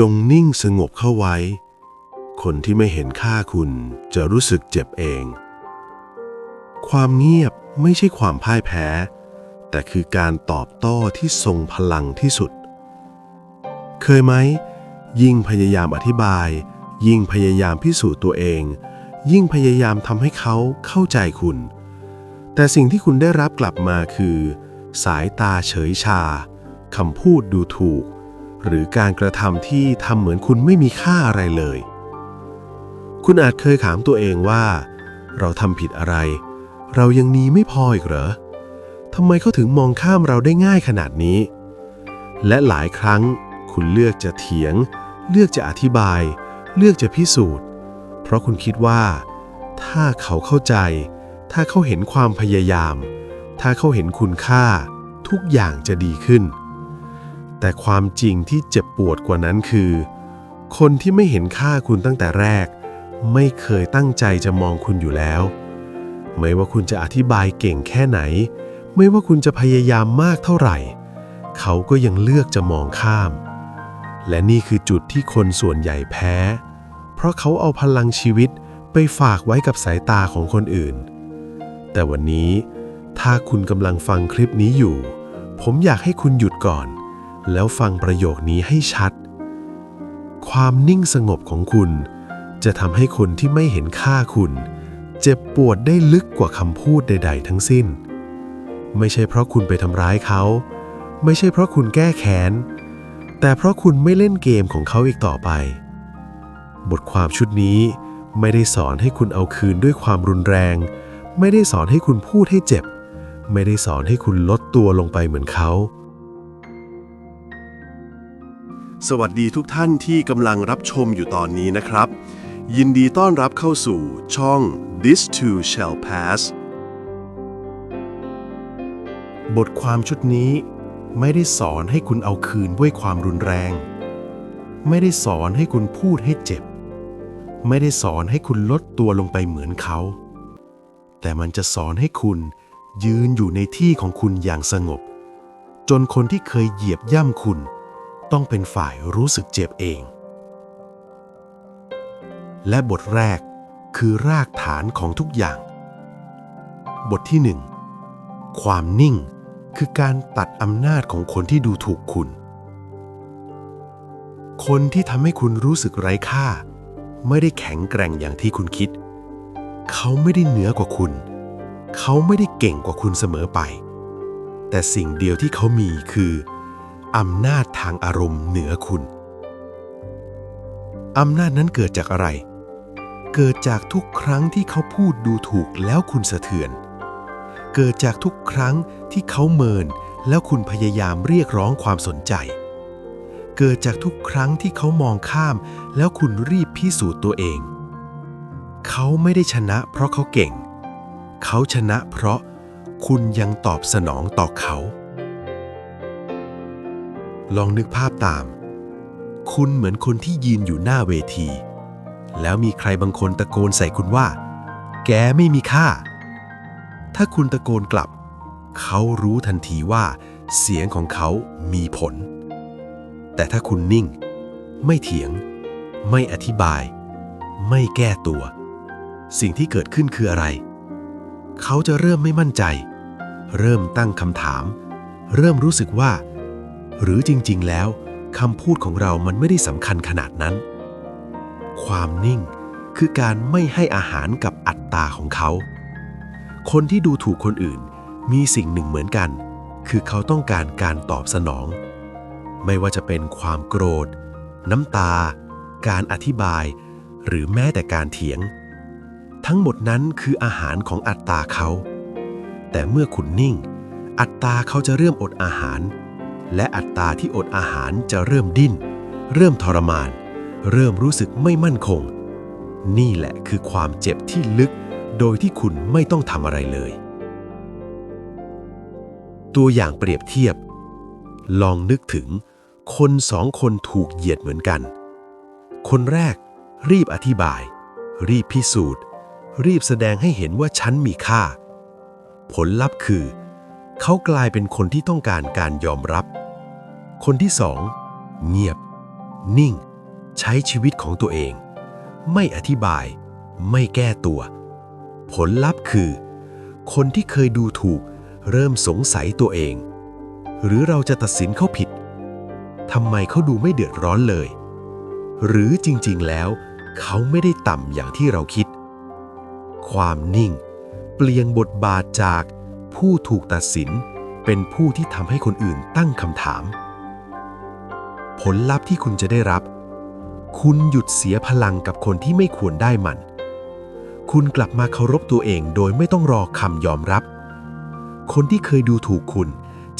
จงนิ่งสงบเข้าไว้ คนที่ไม่เห็นค่าคุณจะรู้สึกเจ็บเอง ความเงียบไม่ใช่ความพ่ายแพ้ แต่คือการตอบโต้ที่ทรงพลังที่สุด เคยไหม ยิ่งพยายามอธิบาย ยิ่งพยายามพิสูจน์ตัวเอง ยิ่งพยายามทำให้เขาเข้าใจคุณ แต่สิ่งที่คุณได้รับกลับมาคือ สายตาเฉยชาคำพูดดูถูก หรือการกระทำที่ทำเหมือนคุณไม่มีค่าอะไรเลย คุณอาจเคยถามตัวเองว่า เราทำผิดอะไร เรายังนีไม่พออีกเหรอทำไมเขาถึงมองข้ามเราได้ง่ายขนาดนี้ และหลายครั้งคุณเลือกจะเถียง เลือกจะอธิบาย เลือกจะพิสูจน์ เพราะคุณคิดว่า ถ้าเขาเข้าใจ ถ้าเขาเห็นความพยายาม ถ้าเขาเห็นคุณค่า ทุกอย่างจะดีขึ้น แต่ความจริงที่เจ็บปวดกว่านั้นคือ คนที่ไม่เห็นค่าคุณตั้งแต่แรก ไม่เคยตั้งใจจะมองคุณอยู่แล้ว ไม่ว่าคุณจะอธิบายเก่งแค่ไหน ไม่ว่าคุณจะพยายามมากเท่าไหร่ เขาก็ยังเลือกจะมองข้าม และนี่คือจุดที่คนส่วนใหญ่แพ้ เพราะเขาเอาพลังชีวิตไปฝากไว้กับสายตาของคนอื่น แต่วันนี้ถ้าคุณกำลังฟังคลิปนี้อยู่ ผมอยากให้คุณหยุดก่อน แล้วฟังประโยคนี้ให้ชัด ความนิ่งสงบของคุณ จะทำให้คนที่ไม่เห็นค่าคุณ เจ็บปวดได้ลึกกว่าคำพูดใด ๆ ทั้งสิ้น ไม่ใช่เพราะคุณไปทำร้ายเขา ไม่ใช่เพราะคุณแก้แค้น แต่เพราะคุณไม่เล่นเกมของเขาอีกต่อไป บทความชุดนี้ไม่ได้สอนให้คุณเอาคืนด้วยความรุนแรง ไม่ได้สอนให้คุณพูดให้เจ็บ ไม่ได้สอนให้คุณลดตัวลงไปเหมือนเขา สวัสดีทุกท่านที่กำลังรับชมอยู่ตอนนี้นะครับ ยินดีต้อนรับเข้าสู่ช่อง This Too Shall Pass บทความชุดนี้ไม่ได้สอนให้คุณเอาคืนด้วยความรุนแรง ไม่ได้สอนให้คุณพูดให้เจ็บ ไม่ได้สอนให้คุณลดตัวลงไปเหมือนเขา แต่มันจะสอนให้คุณยืนอยู่ในที่ของคุณอย่างสงบ จนคนที่เคยเหยียบย่ำคุณ ต้องเป็นฝ่ายรู้สึกเจ็บเอง และบทแรกคือรากฐานของทุกอย่าง บทที่หนึ่งความนิ่งคือการตัดอำนาจของคนที่ดูถูกคุณ คนที่ทำให้คุณรู้สึกไร้ค่า ไม่ได้แข็งแกร่งอย่างที่คุณคิด เขาไม่ได้เหนือกว่าคุณ เขาไม่ได้เก่งกว่าคุณเสมอไป แต่สิ่งเดียวที่เขามีคือ อำนาจทางอารมณ์เหนือคุณ อำนาจนั้นเกิดจากอะไร เกิดจากทุกครั้งที่เขาพูดดูถูกแล้วคุณสะเทือน เกิดจากทุกครั้งที่เขาเมินแล้วคุณพยายามเรียกร้องความสนใจ เกิดจากทุกครั้งที่เขามองข้าม แล้วคุณรีบพิสูจน์ตัวเอง เขาไม่ได้ชนะเพราะเขาเก่ง เขาชนะเพราะคุณยังตอบสนองต่อเขา ลองนึกภาพตาม คุณเหมือนคนที่ยืนอยู่หน้าเวที แล้วมีใครบางคนตะโกนใส่คุณว่า แกไม่มีค่า ถ้าคุณตะโกนกลับ เขารู้ทันทีว่า เสียงของเขามีผล แต่ถ้าคุณนิ่ง ไม่เถียง ไม่อธิบาย ไม่แก้ตัว สิ่งที่เกิดขึ้นคืออะไร เขาจะเริ่มไม่มั่นใจ เริ่มตั้งคำถาม เริ่มรู้สึกว่า หรือจริงๆ แล้วคำพูดของเรามันไม่ได้สำคัญขนาดนั้น ความนิ่งคือการไม่ให้อาหารกับอัตตาของเขา คนที่ดูถูกคนอื่นมีสิ่งหนึ่งเหมือนกัน คือเขาต้องการการตอบสนอง ไม่ว่าจะเป็นความโกรธ น้ำตา การอธิบาย หรือแม้แต่การเถียง ทั้งหมดนั้นคืออาหารของอัตตาเขา แต่เมื่อคุณนิ่ง อัตตาเขาจะเริ่มอดอาหาร และอัตตาที่อดอาหารจะเริ่มดิ้น เริ่มทรมาน เริ่มรู้สึกไม่มั่นคง นี่แหละคือความเจ็บที่ลึก โดยที่คุณไม่ต้องทำอะไรเลย ตัวอย่างเปรียบเทียบ ลองนึกถึง คนสองคนถูกเหยียดเหมือนกัน คนแรก รีบอธิบาย รีบพิสูจน์ รีบแสดงให้เห็นว่าฉันมีค่า ผลลัพธ์คือ เขากลายเป็นคนที่ต้องการการยอมรับ คนที่สองเงียบ นิ่ง ใช้ชีวิตของตัวเอง ไม่อธิบาย ไม่แก้ตัว ผลลัพธ์คือ คนที่เคยดูถูกเริ่มสงสัยตัวเอง หรือเราจะตัดสินเขาผิดทำไมเขาดูไม่เดือดร้อนเลย หรือจริงๆแล้ว เขาไม่ได้ต่ำอย่างที่เราคิด ความนิ่ง เปลี่ยนบทบาทจาก ผู้ถูกตัดสิน เป็นผู้ที่ทำให้คนอื่นตั้งคำถาม ผลลัพธ์ที่คุณจะได้รับ คุณหยุดเสียพลังกับคนที่ไม่ควรได้มัน คุณกลับมาเคารพตัวเองโดยไม่ต้องรอคำยอมรับ คนที่เคยดูถูกคุณ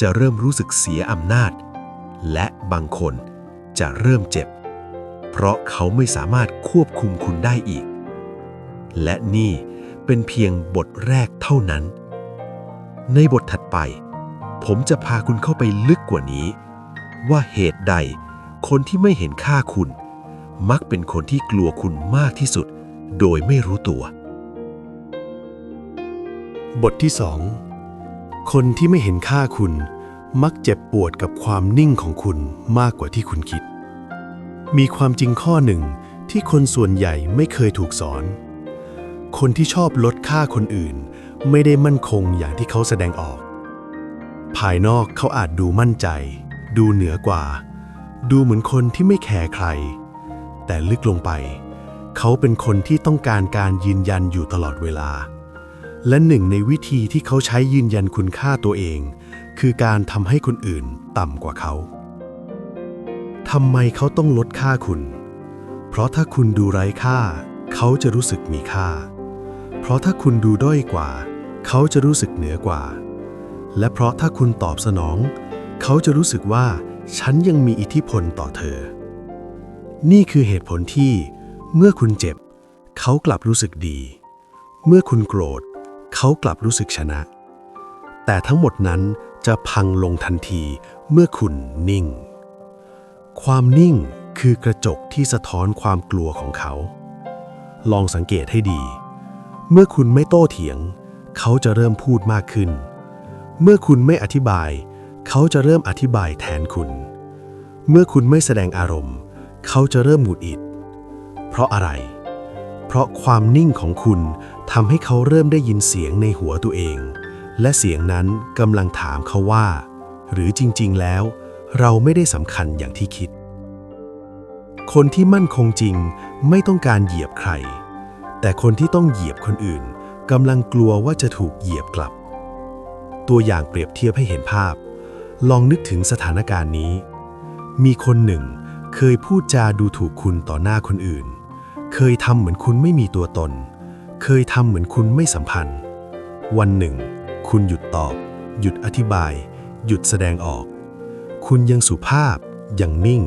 จะเริ่มรู้สึกเสียอำนาจ และบางคนจะเริ่มเจ็บ เพราะเขาไม่สามารถควบคุมคุณได้อีก และนี่เป็นเพียงบทแรกเท่านั้น ในบทถัดไป ผมจะพาคุณเข้าไปลึกกว่านี้ ว่าเหตุใด คนที่ไม่เห็นค่าคุณ มักเป็นคนที่กลัวคุณมากที่สุด โดยไม่รู้ตัว บทที่สองคนที่ไม่เห็นค่าคุณ มักเจ็บปวดกับความนิ่งของคุณมากกว่าที่คุณคิด มีความจริงข้อหนึ่งที่คนส่วนใหญ่ไม่เคยถูกสอน คนที่ชอบลดค่าคนอื่น ไม่ได้มั่นคงอย่างที่เขาแสดงออก ภายนอกเขาอาจดูมั่นใจ ดูเหนือกว่า ดูเหมือนคนที่ไม่แคร์ใคร แต่ลึกลงไป เขาเป็นคนที่ต้องการการยืนยันอยู่ตลอดเวลา และหนึ่งในวิธีที่เขาใช้ยืนยันคุณค่าตัวเอง คือการทำให้คนอื่นต่ำกว่าเขาทำไมเขาต้องลดค่าคุณ เพราะถ้าคุณดูไร้ค่า เขาจะรู้สึกมีค่า เพราะถ้าคุณดูด้อยกว่า เขาจะรู้สึกเหนือกว่า และเพราะถ้าคุณตอบสนอง เขาจะรู้สึกว่าฉันยังมีอิทธิพลต่อเธอ นี่คือเหตุผลที่ เมื่อคุณเจ็บ เขากลับรู้สึกดี เมื่อคุณโกรธ เขากลับรู้สึกชนะ แต่ทั้งหมดนั้นจะพังลงทันทีเมื่อคุณนิ่ง ความนิ่งคือกระจกที่สะท้อนความกลัวของเขา ลองสังเกตให้ดี เมื่อคุณไม่โต้เถียง เขาจะเริ่มพูดมากขึ้น เมื่อคุณไม่อธิบาย เขาจะเริ่มอธิบายแทนคุณ เมื่อคุณไม่แสดงอารมณ์ เขาจะเริ่มหงุดหงิด เพราะอะไร เพราะความนิ่งของคุณทำให้เขาเริ่มได้ยินเสียงในหัวตัวเอง และเสียงนั้นกำลังถามเขาว่า หรือจริง ๆ แล้ว เราไม่ได้สำคัญอย่างที่คิด คนที่มั่นคงจริงไม่ต้องการเหยียบใคร แต่คนที่ต้องเหยียบคนอื่น กำลังกลัวว่าจะถูกเหยียบกลับ ตัวอย่างเปรียบเทียบให้เห็นภาพ ลองนึกถึงสถานการณ์นี้ มีคนหนึ่งเคยพูดจาดูถูกคุณต่อหน้าคนอื่น เคยทำเหมือนคุณไม่มีตัวตน เคยทำเหมือนคุณไม่สัมพันธ์ วันหนึ่ง คุณหยุดตอบ หยุดอธิบาย หยุดแสดงออก คุณยังสุภาพ ยังนิ่ง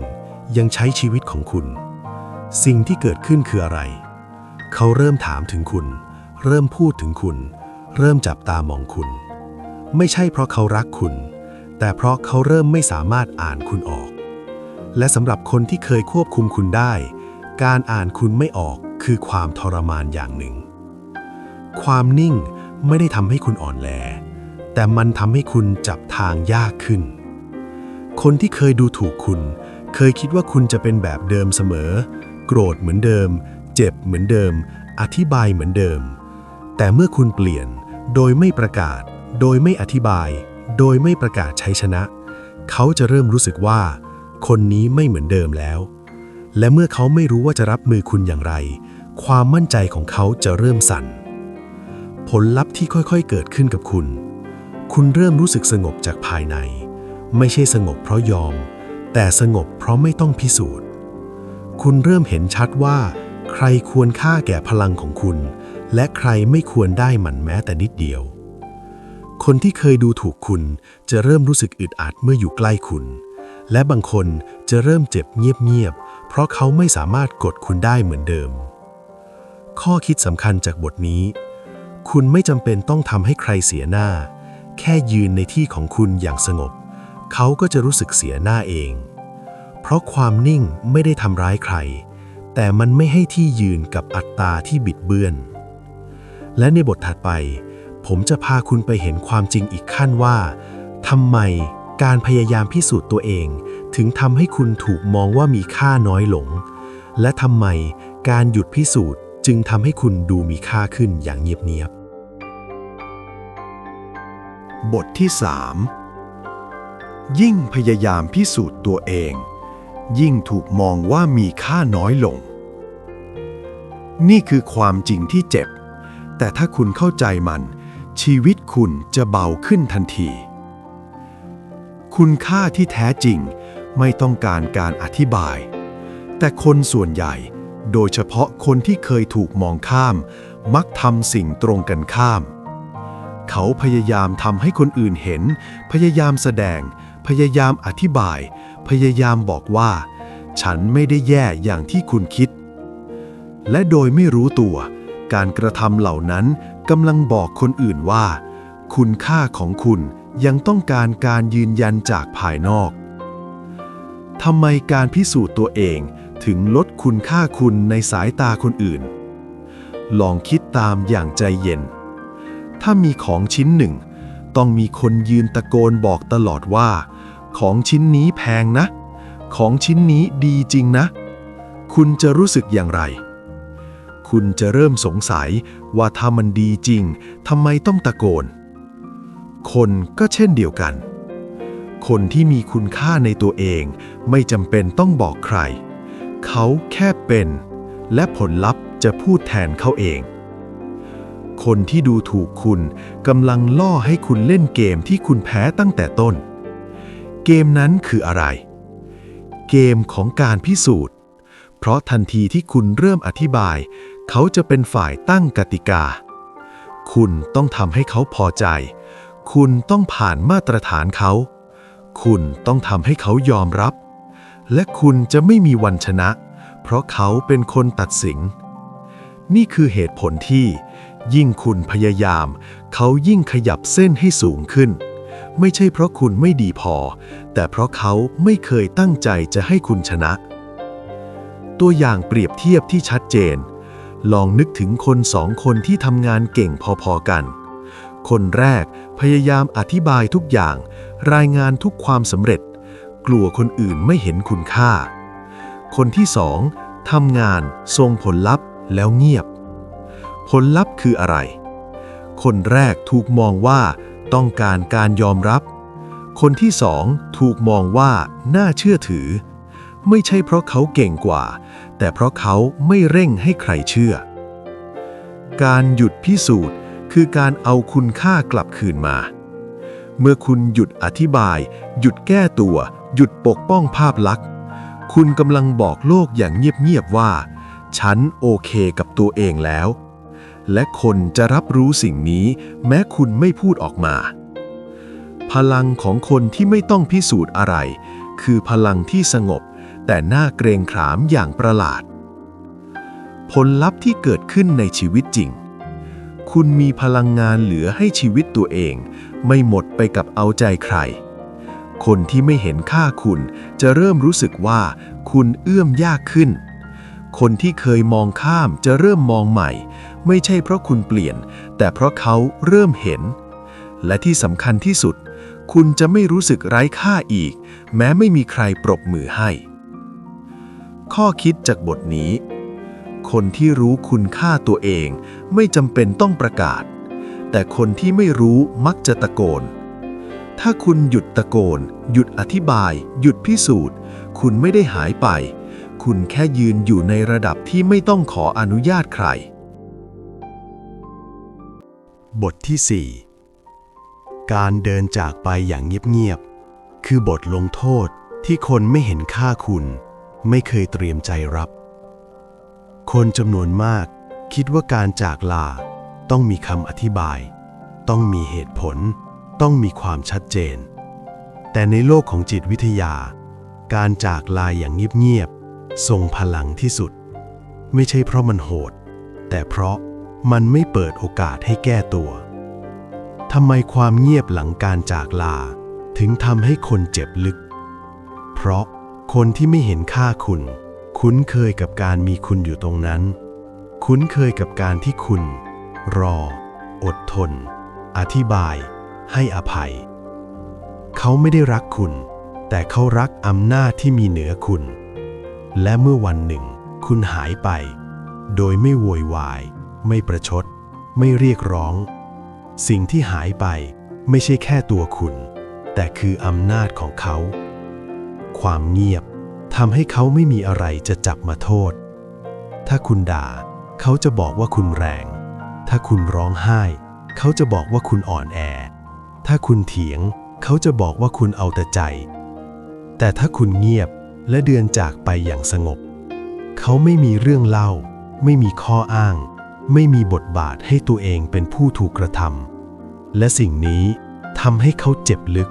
ยังใช้ชีวิตของคุณ สิ่งที่เกิดขึ้นคืออะไร เขาเริ่มถามถึงคุณ เริ่มพูดถึงคุณ เริ่มจับตามองคุณ ไม่ใช่เพราะเขารักคุณ แต่เพราะเขาเริ่มไม่สามารถอ่านคุณออก และสำหรับคนที่เคยควบคุมคุณได้ การอ่านคุณไม่ออกคือความทรมานอย่างหนึ่ง ความนิ่งไม่ได้ทำให้คุณอ่อนแอแต่มันทำให้คุณจับทางยากขึ้น คนที่เคยดูถูกคุณ เคยคิดว่าคุณจะเป็นแบบเดิมเสมอ โกรธเหมือนเดิม เจ็บเหมือนเดิม อธิบายเหมือนเดิม แต่เมื่อคุณเปลี่ยนโดยไม่ประกาศ โดยไม่อธิบาย โดยไม่ประกาศชัยชนะ เขาจะเริ่มรู้สึกว่า คนนี้ไม่เหมือนเดิมแล้ว และเมื่อเขาไม่รู้ว่าจะรับมือคุณอย่างไร ความมั่นใจของเขาจะเริ่มสั่น ผลลัพธ์ที่ค่อยๆเกิดขึ้นกับคุณ คุณเริ่มรู้สึกสงบจากภายใน ไม่ใช่สงบเพราะยอม แต่สงบเพราะไม่ต้องพิสูจน์ คุณเริ่มเห็นชัดว่า ใครควรค่าแก่พลังของคุณ และใครไม่ควรได้มันแม้แต่นิดเดียว คนที่เคยดูถูกคุณจะเริ่มรู้สึกอึดอัดเมื่ออยู่ใกล้คุณ และบางคนจะเริ่มเจ็บเงียบๆ เพราะเขาไม่สามารถกดคุณได้เหมือนเดิม ข้อคิดสำคัญจากบทนี้ คุณไม่จำเป็นต้องทำให้ใครเสียหน้า แค่ยืนในที่ของคุณอย่างสงบ เขาก็จะรู้สึกเสียหน้าเอง เพราะความนิ่งไม่ได้ทำร้ายใคร แต่มันไม่ให้ที่ยืนกับอัตตาที่บิดเบือน และในบทถัดไป ผมจะพาคุณไปเห็นความจริงอีกขั้นว่าทำไมการพยายามพิสูจน์ตัวเอง ถึงทำให้คุณถูกมองว่ามีค่าน้อยลง และทำไมการหยุดพิสูจน์จึงทำให้คุณดูมีค่าขึ้นอย่างเงียบๆ บทที่ 3 ยิ่งพยายามพิสูจน์ตัวเอง ยิ่งถูกมองว่ามีค่าน้อยลง นี่คือความจริงที่เจ็บ แต่ถ้าคุณเข้าใจมัน ชีวิตคุณจะเบาขึ้นทันที คุณค่าที่แท้จริงไม่ต้องการการอธิบาย แต่คนส่วนใหญ่ โดยเฉพาะคนที่เคยถูกมองข้าม มักทำสิ่งตรงกันข้าม เขาพยายามทำให้คนอื่นเห็น พยายามแสดง พยายามอธิบาย พยายามบอกว่า ฉันไม่ได้แย่อย่างที่คุณคิด และโดยไม่รู้ตัว การกระทำเหล่านั้นกำลังบอกคนอื่นว่า คุณค่าของคุณยังต้องการการยืนยันจากภายนอกทำไมการพิสูจน์ตัวเองถึงลดคุณค่าคุณในสายตาคนอื่น ลองคิดตามอย่างใจเย็น ถ้ามีของชิ้นหนึ่ง ต้องมีคนยืนตะโกนบอกตลอดว่า ของชิ้นนี้แพงนะ ของชิ้นนี้ดีจริงนะ คุณจะรู้สึกอย่างไร คุณจะเริ่มสงสัยว่าถ้ามันดีจริงทำไมต้องตะโกน คนก็เช่นเดียวกัน คนที่มีคุณค่าในตัวเองไม่จำเป็นต้องบอกใคร เขาแค่เป็น และผลลัพธ์จะพูดแทนเขาเอง คนที่ดูถูกคุณกำลังล่อให้คุณเล่นเกมที่คุณแพ้ตั้งแต่ต้น เกมนั้นคืออะไร เกมของการพิสูจน์ เพราะทันทีที่คุณเริ่มอธิบาย เขาจะเป็นฝ่ายตั้งกติกา คุณต้องทำให้เขาพอใจ คุณต้องผ่านมาตรฐานเขา คุณต้องทำให้เขายอมรับ และคุณจะไม่มีวันชนะ เพราะเขาเป็นคนตัดสิน นี่คือเหตุผลที่ ยิ่งคุณพยายาม เขายิ่งขยับเส้นให้สูงขึ้น ไม่ใช่เพราะคุณไม่ดีพอ แต่เพราะเขาไม่เคยตั้งใจจะให้คุณชนะ ตัวอย่างเปรียบเทียบที่ชัดเจน ลองนึกถึงคนสองคนที่ทำงานเก่งพอๆกัน คนแรกพยายามอธิบายทุกอย่าง รายงานทุกความสำเร็จ กลัวคนอื่นไม่เห็นคุณค่า คนที่สองทำงานทรงผลลัพธ์แล้วเงียบ ผลลัพธ์คืออะไร คนแรกถูกมองว่าต้องการการยอมรับ คนที่สองถูกมองว่าน่าเชื่อถือ ไม่ใช่เพราะเขาเก่งกว่า แต่เพราะเขาไม่เร่งให้ใครเชื่อ การหยุดพิสูจน์คือการเอาคุณค่ากลับคืนมา เมื่อคุณหยุดอธิบาย หยุดแก้ตัว หยุดปกป้องภาพลักษณ์ คุณกำลังบอกโลกอย่างเงียบ ๆ ว่า ฉันโอเคกับตัวเองแล้ว และคนจะรับรู้สิ่งนี้แม้คุณไม่พูดออกมา พลังของคนที่ไม่ต้องพิสูจน์อะไร คือพลังที่สงบ แต่น่าเกรงขามอย่างประหลาด ผลลัพธ์ที่เกิดขึ้นในชีวิตจริง คุณมีพลังงานเหลือให้ชีวิตตัวเอง ไม่หมดไปกับเอาใจใคร คนที่ไม่เห็นค่าคุณจะเริ่มรู้สึกว่าคุณเอื้อมยากขึ้น คนที่เคยมองข้ามจะเริ่มมองใหม่ ไม่ใช่เพราะคุณเปลี่ยน แต่เพราะเขาเริ่มเห็น และที่สำคัญที่สุดคุณจะไม่รู้สึกไร้ค่าอีก แม้ไม่มีใครปรบมือให้ ข้อคิดจากบทนี้ คนที่รู้คุณค่าตัวเองไม่จำเป็นต้องประกาศ แต่คนที่ไม่รู้มักจะตะโกน ถ้าคุณหยุดตะโกน หยุดอธิบาย หยุดพิสูจน์ คุณไม่ได้หายไป คุณแค่ยืนอยู่ในระดับที่ไม่ต้องขออนุญาตใคร บทที่ 4 การเดินจากไปอย่างเงียบๆคือบทลงโทษที่คนไม่เห็นค่าคุณ ไม่เคยเตรียมใจรับ คนจำนวนมากคิดว่าการจากลาต้องมีคำอธิบาย ต้องมีเหตุผล ต้องมีความชัดเจน แต่ในโลกของจิตวิทยา การจากลาอย่างเงียบๆทรงพลังที่สุด ไม่ใช่เพราะมันโหด แต่เพราะมันไม่เปิดโอกาสให้แก้ตัวทำไมความเงียบหลังการจากลา ถึงทำให้คนเจ็บลึก เพราะ คนที่ไม่เห็นค่าคุณ คุ้นเคยกับการมีคุณอยู่ตรงนั้น คุ้นเคยกับการที่คุณ รอ อดทน อธิบาย ให้อภัย เขาไม่ได้รักคุณ แต่เขารักอำนาจที่มีเหนือคุณ และเมื่อวันหนึ่ง คุณหายไป โดยไม่โวยวาย ไม่ประชด ไม่เรียกร้อง สิ่งที่หายไปไม่ใช่แค่ตัวคุณ แต่คืออำนาจของเขา ความเงียบทำให้เขาไม่มีอะไรจะจับมาโทษ ถ้าคุณด่า เขาจะบอกว่าคุณแรง ถ้าคุณร้องไห้ เขาจะบอกว่าคุณอ่อนแอ ถ้าคุณเถียง เขาจะบอกว่าคุณเอาแต่ใจ แต่ถ้าคุณเงียบและเดือนจากไปอย่างสงบ เขาไม่มีเรื่องเล่า ไม่มีข้ออ้าง ไม่มีบทบาทให้ตัวเองเป็นผู้ถูกกระทำและสิ่งนี้ทำให้เขาเจ็บลึก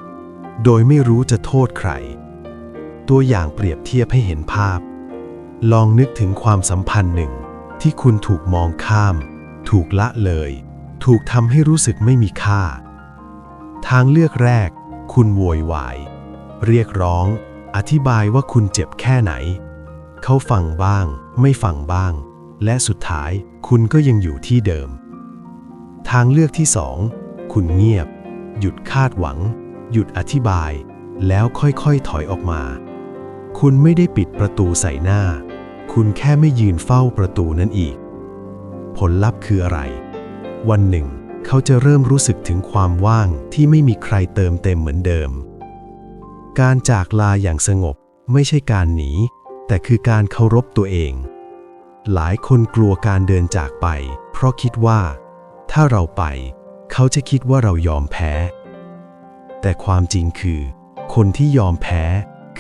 โดยไม่รู้จะโทษใคร ตัวอย่างเปรียบเทียบให้เห็นภาพ ลองนึกถึงความสัมพันธ์หนึ่ง ที่คุณถูกมองข้าม ถูกละเลย ถูกทำให้รู้สึกไม่มีค่า ทางเลือกแรก คุณโวยวาย เรียกร้อง อธิบายว่าคุณเจ็บแค่ไหน เขาฟังบ้าง ไม่ฟังบ้าง และสุดท้ายคุณก็ยังอยู่ที่เดิม ทางเลือกที่สองคุณเงียบ หยุดคาดหวัง หยุดอธิบาย แล้วค่อยๆถอยออกมา คุณไม่ได้ปิดประตูใส่หน้า คุณแค่ไม่ยืนเฝ้าประตูนั้นอีก ผลลัพธ์คืออะไร วันหนึ่ง เขาจะเริ่มรู้สึกถึงความว่างที่ไม่มีใครเติมเต็มเหมือนเดิม การจากลาอย่างสงบไม่ใช่การหนี แต่คือการเคารพตัวเอง หลายคนกลัวการเดินจากไป เพราะคิดว่า ถ้าเราไป เขาจะคิดว่าเรายอมแพ้ แต่ความจริงคือ คนที่ยอมแพ้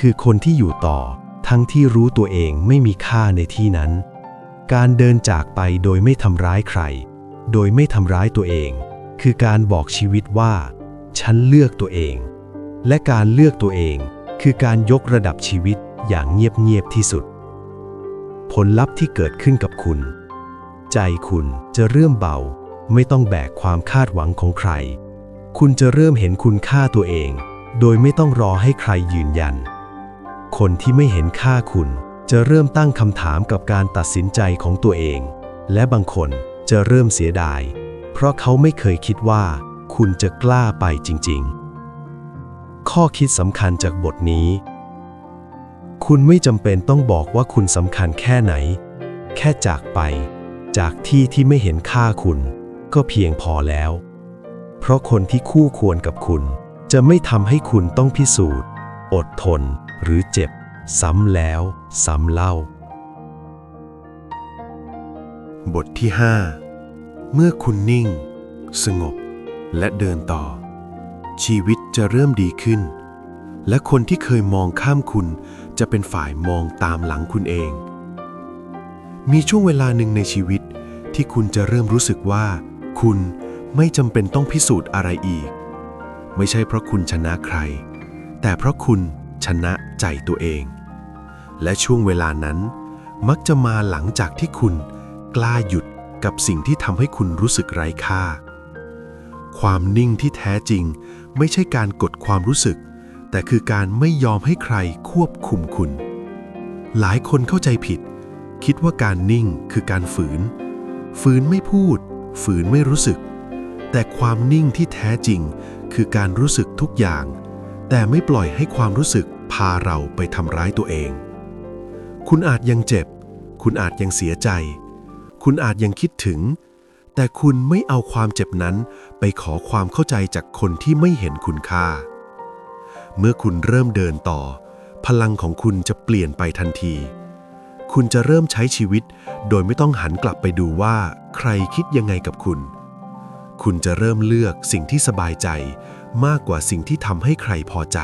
คือคนที่อยู่ต่อ ทั้งที่รู้ตัวเองไม่มีค่าในที่นั้น การเดินจากไปโดยไม่ทำร้ายใคร โดยไม่ทำร้ายตัวเอง คือการบอกชีวิตว่า ฉันเลือกตัวเอง และการเลือกตัวเองคือการยกระดับชีวิตอย่างเงียบๆที่สุด ผลลัพธ์ที่เกิดขึ้นกับคุณ ใจคุณจะเริ่มเบา ไม่ต้องแบกความคาดหวังของใคร คุณจะเริ่มเห็นคุณค่าตัวเอง โดยไม่ต้องรอให้ใครยืนยัน คนที่ไม่เห็นค่าคุณ จะเริ่มตั้งคำถามกับการตัดสินใจของตัวเอง และบางคนจะเริ่มเสียดาย เพราะเขาไม่เคยคิดว่า คุณจะกล้าไปจริง ๆ ข้อคิดสำคัญจากบทนี้ คุณไม่จำเป็นต้องบอกว่าคุณสำคัญแค่ไหน แค่จากไป จากที่ที่ไม่เห็นค่าคุณ ก็เพียงพอแล้ว เพราะคนที่คู่ควรกับคุณ จะไม่ทำให้คุณต้องพิสูจน์ อดทน หรือเจ็บ ซ้ำแล้ว ซ้ำเล่า บทที่ 5 เมื่อคุณนิ่ง สงบ และเดินต่อ ชีวิตจะเริ่มดีขึ้น และคนที่เคยมองข้ามคุณจะเป็นฝ่ายมองตามหลังคุณเอง มีช่วงเวลาหนึ่งในชีวิตที่คุณจะเริ่มรู้สึกว่า คุณไม่จำเป็นต้องพิสูจน์อะไรอีก ไม่ใช่เพราะคุณชนะใคร แต่เพราะคุณ ชนะใจตัวเอง และช่วงเวลานั้น มักจะมาหลังจากที่คุณกล้าหยุดกับสิ่งที่ทำให้คุณรู้สึกไร้ค่า ความนิ่งที่แท้จริงไม่ใช่การกดความรู้สึก แต่คือการไม่ยอมให้ใครควบคุมคุณ หลายคนเข้าใจผิด คิดว่าการนิ่งคือการฝืน ฝืนไม่พูด ฝืนไม่รู้สึก แต่ความนิ่งที่แท้จริงคือการรู้สึกทุกอย่าง แต่ไม่ปล่อยให้ความรู้สึกพาเราไปทำร้ายตัวเอง คุณอาจยังเจ็บ คุณอาจยังเสียใจ คุณอาจยังคิดถึง แต่คุณไม่เอาความเจ็บนั้นไปขอความเข้าใจจากคนที่ไม่เห็นคุณค่า เมื่อคุณเริ่มเดินต่อ พลังของคุณจะเปลี่ยนไปทันที คุณจะเริ่มใช้ชีวิต โดยไม่ต้องหันกลับไปดูว่า ใครคิดยังไงกับคุณ คุณจะเริ่มเลือกสิ่งที่สบายใจ มากกว่าสิ่งที่ทำให้ใครพอใจ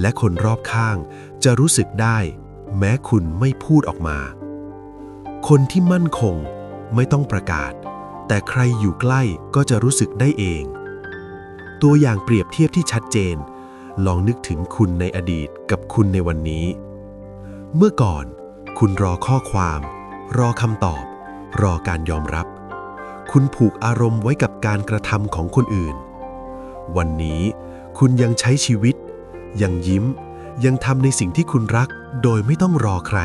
และคนรอบข้างจะรู้สึกได้ แม้คุณไม่พูดออกมา คนที่มั่นคงไม่ต้องประกาศ แต่ใครอยู่ใกล้ก็จะรู้สึกได้เอง ตัวอย่างเปรียบเทียบที่ชัดเจน ลองนึกถึงคุณในอดีตกับคุณในวันนี้ เมื่อก่อน คุณรอข้อความ รอคำตอบ รอการยอมรับ คุณผูกอารมณ์ไว้กับการกระทำของคนอื่น วันนี้คุณยังใช้ชีวิต ยังยิ้ม ยังทำในสิ่งที่คุณรักโดยไม่ต้องรอใคร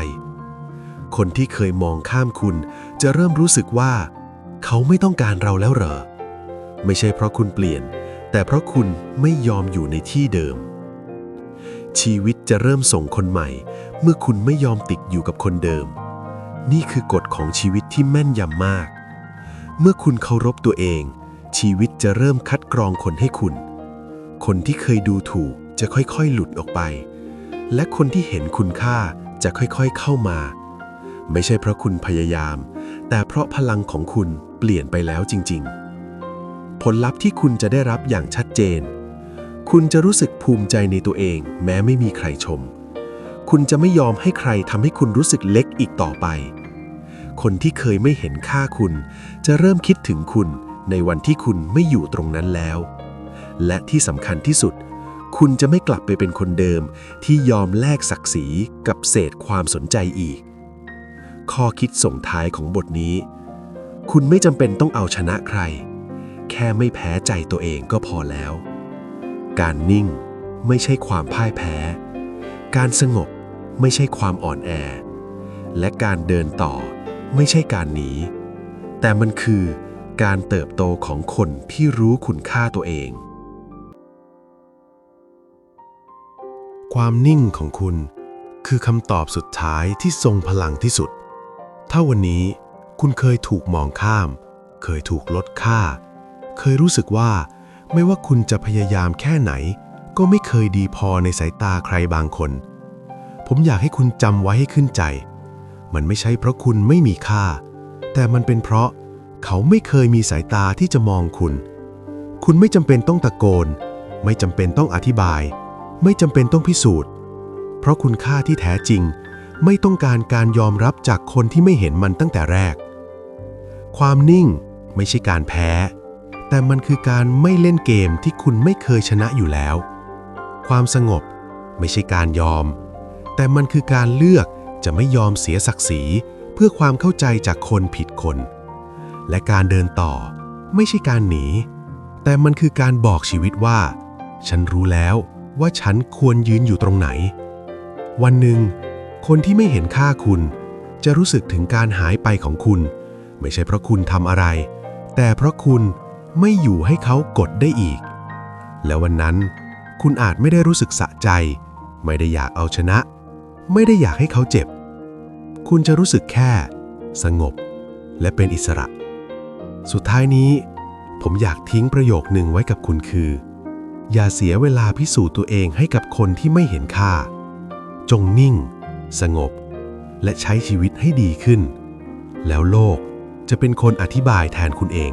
คนที่เคยมองข้ามคุณจะเริ่มรู้สึกว่า เขาไม่ต้องการเราแล้วเหรอ ไม่ใช่เพราะคุณเปลี่ยน แต่เพราะคุณไม่ยอมอยู่ในที่เดิม ชีวิตจะเริ่มส่งคนใหม่ เมื่อคุณไม่ยอมติดอยู่กับคนเดิม นี่คือกฎของชีวิตที่แม่นยำมาก เมื่อคุณเคารพตัวเอง ชีวิตจะเริ่มคัดกรองคนให้คุณ คนที่เคยดูถูกจะค่อยๆ หลุดออกไป และคนที่เห็นคุณค่าจะค่อยๆเข้ามา ไม่ใช่เพราะคุณพยายาม แต่เพราะพลังของคุณเปลี่ยนไปแล้วจริง ๆ ผลลัพธ์ที่คุณจะได้รับอย่างชัดเจน คุณจะรู้สึกภูมิใจในตัวเอง แม้ไม่มีใครชม คุณจะไม่ยอมให้ใครทำให้คุณรู้สึกเล็กอีกต่อไป คนที่เคยไม่เห็นค่าคุณ จะเริ่มคิดถึงคุณ ในวันที่คุณไม่อยู่ตรงนั้นแล้ว และที่สำคัญที่สุด คุณจะไม่กลับไปเป็นคนเดิมที่ยอมแลกศักดิ์ศรีกับเศษความสนใจอีก ข้อคิดส่งท้ายของบทนี้ คุณไม่จำเป็นต้องเอาชนะใคร แค่ไม่แพ้ใจตัวเองก็พอแล้ว การนิ่งไม่ใช่ความพ่ายแพ้ การสงบไม่ใช่ความอ่อนแอ และการเดินต่อไม่ใช่การหนี แต่มันคือ การเติบโตของคนที่รู้คุณค่าตัวเอง ความนิ่งของคุณ คือคำตอบสุดท้ายที่ทรงพลังที่สุด ถ้าวันนี้คุณเคยถูกมองข้าม เคยถูกลดค่า เคยรู้สึกว่า ไม่ว่าคุณจะพยายามแค่ไหน ก็ไม่เคยดีพอในสายตาใครบางคน ผมอยากให้คุณจำไว้ให้ขึ้นใจ มันไม่ใช่เพราะคุณไม่มีค่า แต่มันเป็นเพราะ เขาไม่เคยมีสายตาที่จะมองคุณ คุณไม่จำเป็นต้องตะโกน ไม่จำเป็นต้องอธิบาย ไม่จำเป็นต้องพิสูจน์ เพราะคุณค่าที่แท้จริง ไม่ต้องการการยอมรับจากคนที่ไม่เห็นมันตั้งแต่แรก ความนิ่งไม่ใช่การแพ้ แต่มันคือการไม่เล่นเกมที่คุณไม่เคยชนะอยู่แล้ว ความสงบไม่ใช่การยอม แต่มันคือการเลือกจะไม่ยอมเสียศักดิ์ศรีเพื่อความเข้าใจจากคนผิดคน และการเดินต่อ ไม่ใช่การหนี แต่มันคือการบอกชีวิตว่า ฉันรู้แล้วว่าฉันควรยืนอยู่ตรงไหน วันหนึ่ง คนที่ไม่เห็นค่าคุณ จะรู้สึกถึงการหายไปของคุณ ไม่ใช่เพราะคุณทำอะไร แต่เพราะคุณไม่อยู่ให้เขากดได้อีก แล้ววันนั้น คุณอาจไม่ได้รู้สึกสะใจ ไม่ได้อยากเอาชนะ ไม่ได้อยากให้เขาเจ็บ คุณจะรู้สึกแค่ สงบ และเป็นอิสระ สุดท้ายนี้ ผมอยากทิ้งประโยคหนึ่งไว้กับคุณคือ อย่าเสียเวลาพิสูจน์ตัวเองให้กับคนที่ไม่เห็นค่า จงนิ่ง สงบ และใช้ชีวิตให้ดีขึ้น แล้วโลกจะเป็นคนอธิบายแทนคุณเอง